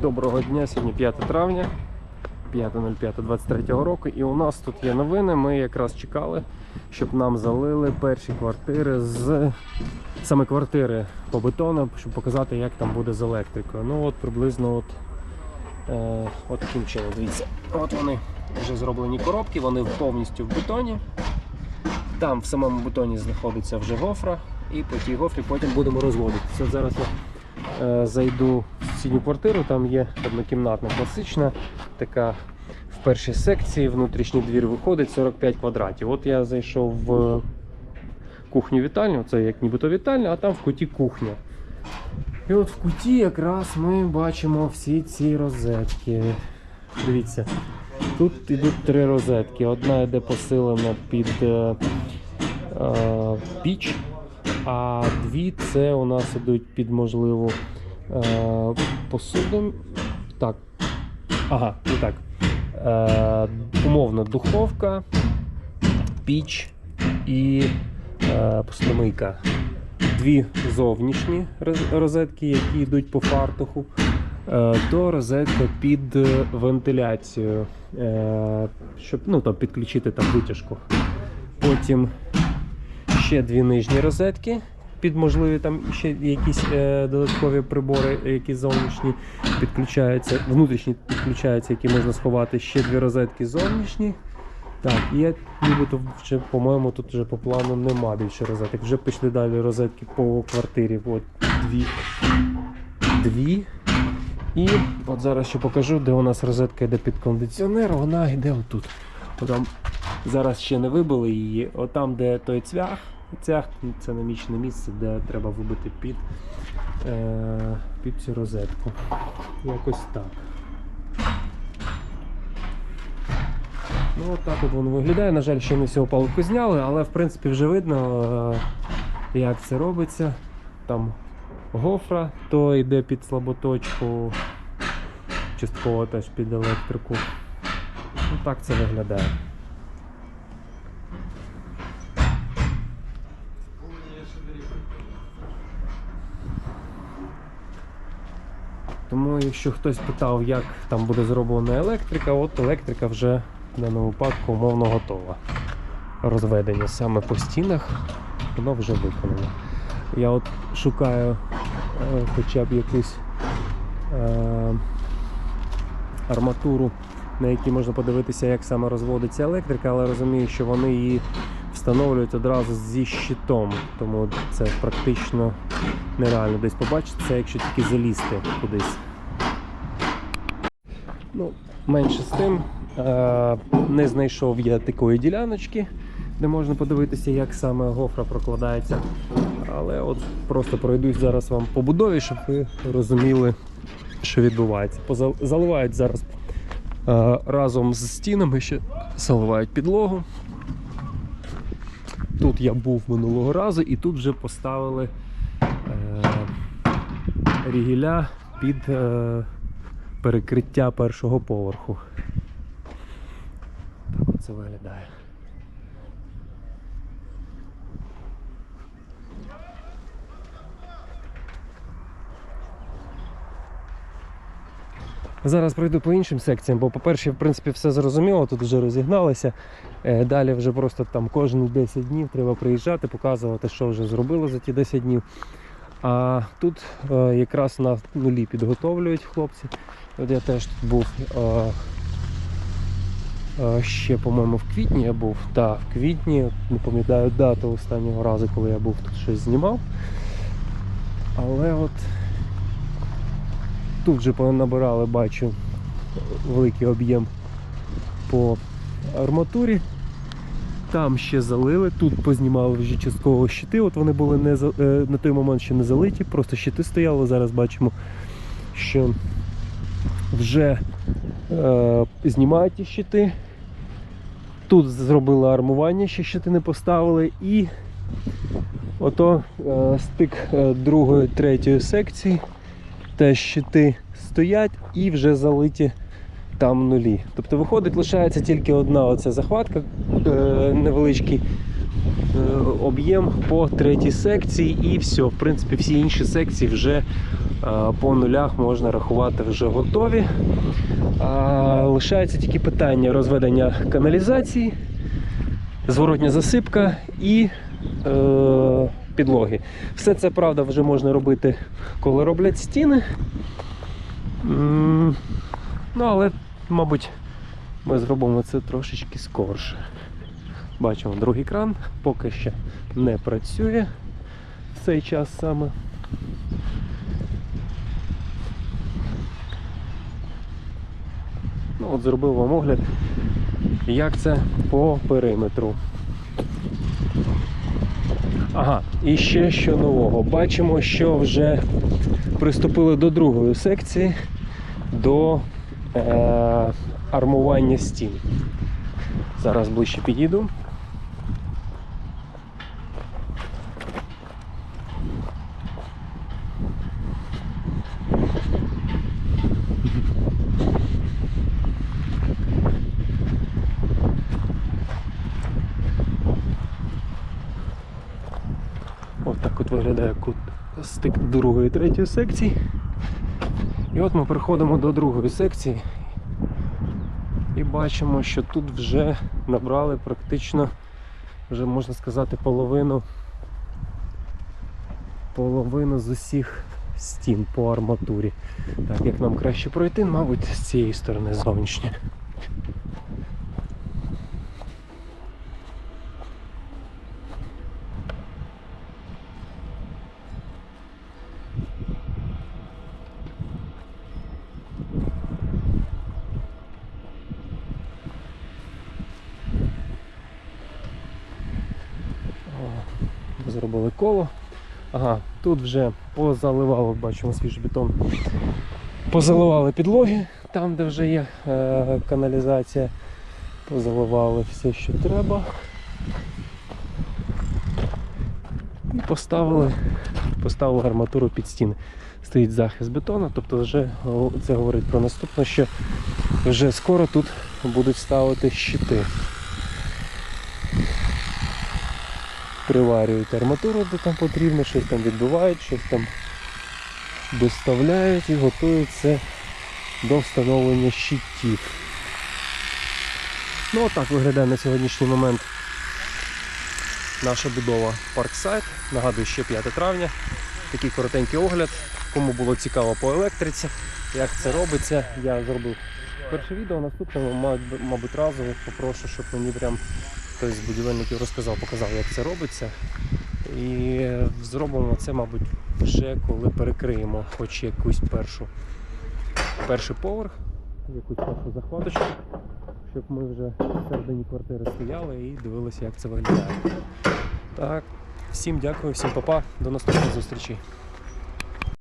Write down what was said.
Доброго дня, сьогодні 5 травня, 5.05.23 року. І у нас тут є новини. Ми якраз чекали, щоб нам залили перші квартири з саме квартири по бетону, щоб показати, як там буде з електрикою. Ну от приблизно от, е, от таким чином. Дивіться, от вони вже зроблені коробки, вони повністю в бетоні. Там в самому бетоні знаходиться вже гофра, і по тій гофрі потім будемо розводитися. От зараз я е, зайду сусідню квартиру, там є однокімнатна класична, така в першій секції, внутрішній двір виходить 45 квадратів. От я зайшов в кухню вітальню, це як нібито вітальня, а там в куті кухня. І от в куті якраз ми бачимо всі ці розетки. Дивіться, тут йдуть три розетки. Одна йде посилена під е, е, піч, а дві це у нас ідуть під можливу е, посуду. Так. Ага, не так. Е, умовно духовка, піч і е, посудомийка. Дві зовнішні розетки, які йдуть по фартуху. Е, то розетка під е, вентиляцію, е, щоб ну, там, підключити там витяжку. Потім ще дві нижні розетки під можливі там ще якісь е, додаткові прибори, які зовнішні підключаються, внутрішні підключаються, які можна сховати. Ще дві розетки зовнішні. Так, і я нібито вже, по-моєму, тут вже по плану нема більше розеток. Вже пішли далі розетки по квартирі. От дві. Дві. І от зараз ще покажу, де у нас розетка йде під кондиціонер, вона йде отут. Отам зараз ще не вибили її. Отам, де той цвях, цвях це намічене місце, де треба вибити під, е, під цю розетку. Якось так. Ну, от так от воно виглядає. На жаль, ще не всього палку зняли, але в принципі вже видно, е, як це робиться. Там гофра, то йде під слаботочку, частково теж під електрику. Ну, так це виглядає. Тому, якщо хтось питав, як там буде зроблена електрика, от електрика вже в даному випадку умовно готова. Розведення саме по стінах, воно вже виконано. Я от шукаю е, хоча б якусь е, арматуру, на якій можна подивитися, як саме розводиться електрика, але розумію, що вони її встановлюють одразу зі щитом, тому це практично нереально десь побачити це, якщо тільки залізти кудись. Ну, менше з тим, е, не знайшов я такої діляночки, де можна подивитися, як саме гофра прокладається. Але от просто пройдусь зараз вам по будові, щоб ви розуміли, що відбувається. Заливають зараз е, разом з стінами ще заливають підлогу. Тут я був минулого разу і тут вже поставили е, рігіля під е, перекриття першого поверху. Так оце виглядає. Зараз пройду по іншим секціям, бо, по-перше, в принципі, все зрозуміло, тут вже розігналися. Е, Далі вже просто там кожні 10 днів треба приїжджати, показувати, що вже зробили за ті 10 днів. А тут е, якраз на нулі підготовлюють хлопці. От я теж тут був е, ще, по-моєму, в квітні я був. Так, в квітні, не пам'ятаю дату останнього разу, коли я був тут щось знімав. Але от тут вже понабирали, бачу, великий об'єм по арматурі. Там ще залили, тут познімали вже частково щити. От вони були не е, на той момент ще не залиті, просто щити стояли. Зараз бачимо, що вже е, знімають ті щити. Тут зробили армування, ще щити не поставили. І ото е, стик е, другої, третьої секції. Теж щити стоять і вже залиті там нулі. Тобто виходить, лишається тільки одна оця захватка, е, невеличкий е, об'єм по третій секції, і все. В принципі, всі інші секції вже Е, По нулях можна рахувати вже готові. А, Лишається тільки питання розведення каналізації, зворотня засипка і е, підлоги. Все це правда вже можна робити, коли роблять стіни. Ну, але, мабуть, ми зробимо це трошечки скорше. Бачимо, другий кран поки ще не працює в цей час саме. Ну, от зробив вам огляд, як це по периметру. Ага, і ще що нового. Бачимо, що вже приступили до другої секції до е, армування стін. Зараз ближче підійду. От так от виглядає кут стик другої і третьої секції. І от ми переходимо до другої секції і бачимо, що тут вже набрали практично, вже можна сказати, половину половину з усіх стін по арматурі. Так, як нам краще пройти, мабуть, з цієї сторони зовнішньої. Зробили коло. Ага, тут вже позаливали, бачимо свіжий бетон. Позаливали підлоги, там де вже є е, каналізація. Позаливали все, що треба. І поставили, поставили арматуру під стіни. Стоїть захист бетону, тобто вже це говорить про наступне, що вже скоро тут будуть ставити щити. Приварюють арматуру, де там потрібно, щось там відбивають, щось там доставляють і готують це до встановлення щитів. Ну отак виглядає на сьогоднішній момент наша будова Парксайд. Нагадую, ще 5 травня. Такий коротенький огляд. Кому було цікаво по електриці, як це робиться, я зробив перше відео, наступне, мабуть, разово попрошу, щоб мені прям хтось з будівельників розказав, показав, як це робиться. І зробимо це, мабуть, вже коли перекриємо хоч якусь першу перший поверх, якусь першу захваточку, щоб ми вже всередині квартири стояли і дивилися, як це виглядає. Так, всім дякую, всім па-па, до наступних зустрічей.